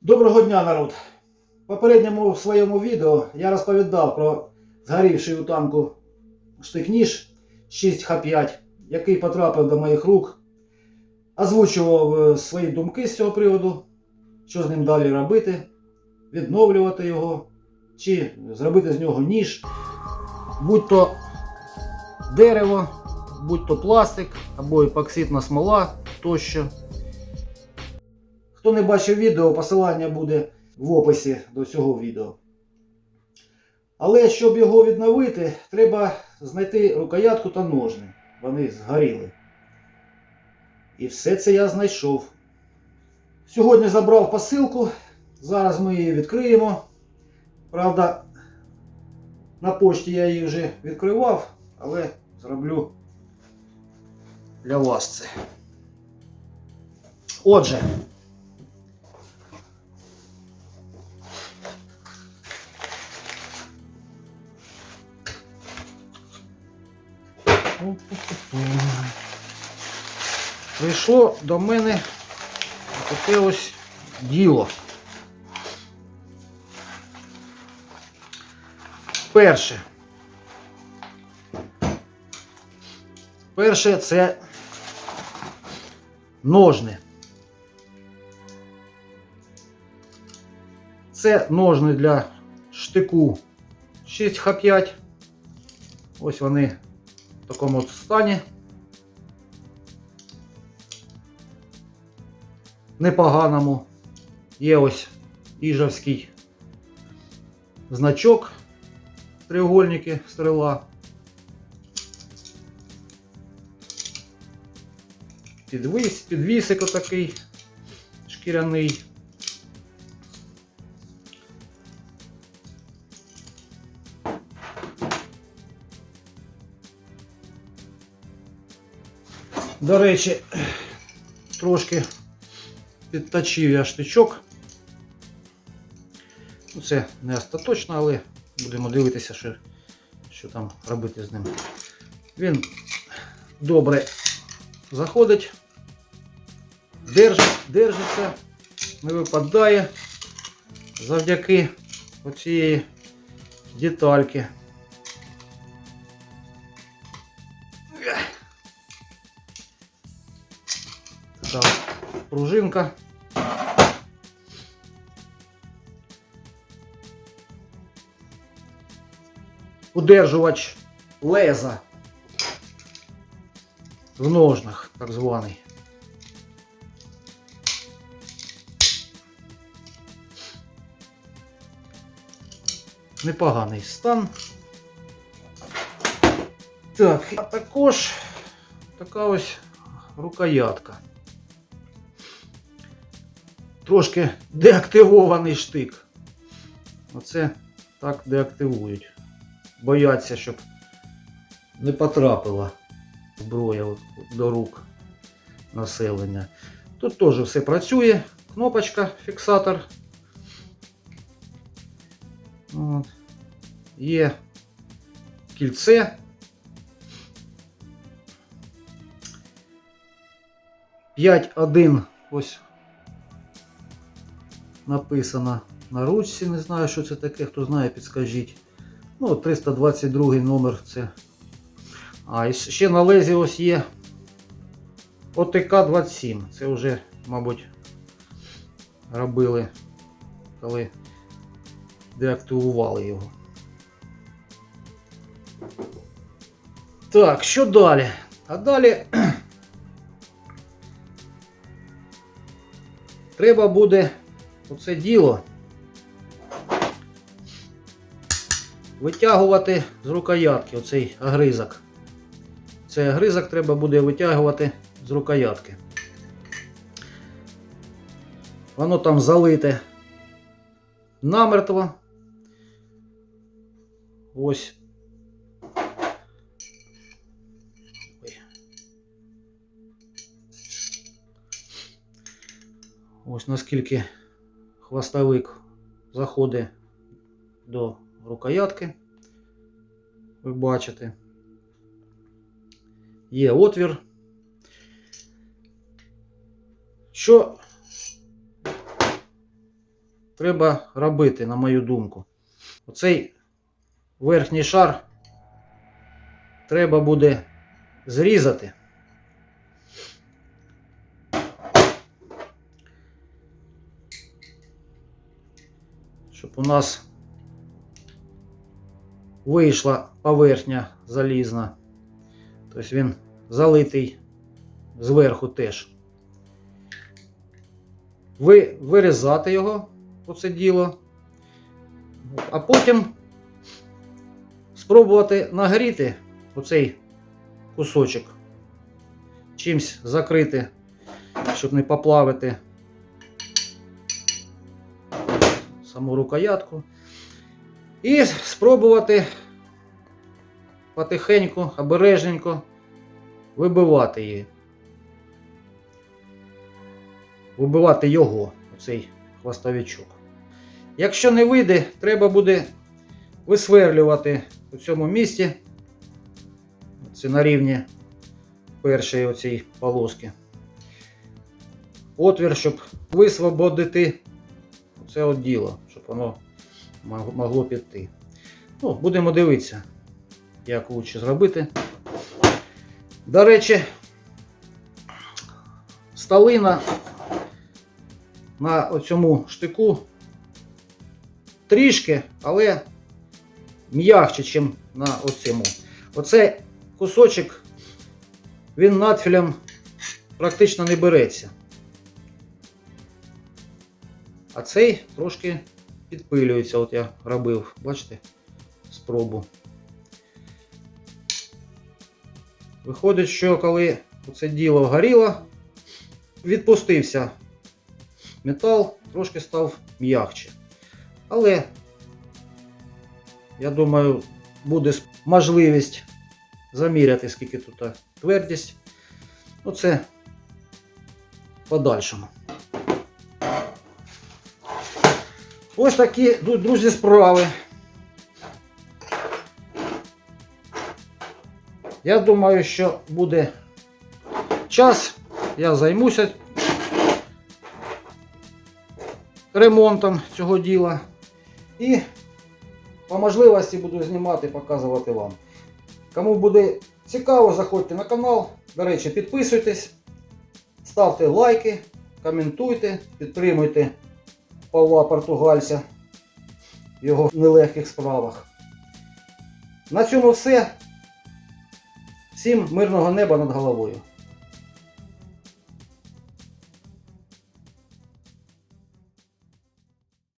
Доброго дня, народ! В попередньому своєму відео я розповідав про згорівший у танку штик-ніж 6Х5, який потрапив до моїх рук. Озвучував е, свої думки з цього приводу, що з ним далі робити, відновлювати його, чи зробити з нього ніж, будь то дерево, будь то пластик або епоксидна смола тощо. Хто не бачив відео, посилання буде в описі до цього відео. Але щоб його відновити, треба знайти рукоятку та ножни. Вони згоріли. І все це я знайшов. Сьогодні забрав посилку. Зараз ми її відкриємо. Правда, на пошті я її вже відкривав, але зроблю для вас це. Отже. Прийшло до мене таке ось діло. Перше. Перше це ножни. Це ножни для штику 6Х5. Ось вони в такому стані. Непоганому. Є ось іжовський значок, треугольники стрела. Підвіс, підвісик отакий шкіряний. До речі, трошки підточив я штичок. Ну, Це не остаточно, але будемо дивитися, що, що там робити з ним. Він добре заходить, держить, держиться, не випадає завдяки оцієї детальки. Пружинка. Удержувач леза в ножнах, так званий. Непоганий стан. Так, а також така ось рукоятка. Трошки деактивований штик. Оце так деактивують. Бояться, щоб не потрапила зброя до рук населення. Тут теж все працює. Кнопочка, фіксатор. От. Є кільце. П'ять один ось написано на ручці. Не знаю, що це таке, хто знає, підскажіть. Ну, 322 номер це. А, і ще на лезі ось є ОТК-27. Це вже, мабуть, робили, коли деактивували його. Так, що далі? А далі треба буде оце діло витягувати з рукоятки оцей агризок. Цей агризок треба буде витягувати з рукоятки. Воно там залите намертво. Ось. Ось наскільки хвостовик заходить до рукоятки. Ви бачите. Є отвір. Що треба робити, на мою думку. Оцей верхній шар треба буде зрізати. Щоб у нас вийшла поверхня залізна. Тобто він залитий зверху теж. Ви, вирізати його, оце діло, а потім спробувати нагріти оцей кусочок, чимсь закрити, щоб не поплавити саму рукоятку. І спробувати потихеньку, обережненько вибивати її. Вибивати його, оцей хвостовичок. Якщо не вийде, треба буде висверлювати у цьому місці. Це на рівні першої оцій полоски. Отвір, щоб висвободити це от діло, щоб воно могло піти. Ну, будемо дивитися, як лучше зробити. До речі, сталина на оцьому штику трішки, але м'якше, ніж на оцьому. Оцей кусочок, він надфілем практично не береться. А цей трошки підпилюється, от я робив, бачите, спробу. Виходить, що коли це діло горіло, відпустився метал, трошки став м'якче. Але, я думаю, буде можливість заміряти, скільки тут твердість. Ну, це подальшому. Ось такі, друзі, справи. Я думаю, що буде час, я займуся ремонтом цього діла. І по можливості буду знімати, показувати вам. Кому буде цікаво, заходьте на канал. До речі, підписуйтесь, ставте лайки, коментуйте, підтримуйте Павла Португальця в його нелегких справах. На цьому все. Всім мирного неба над головою.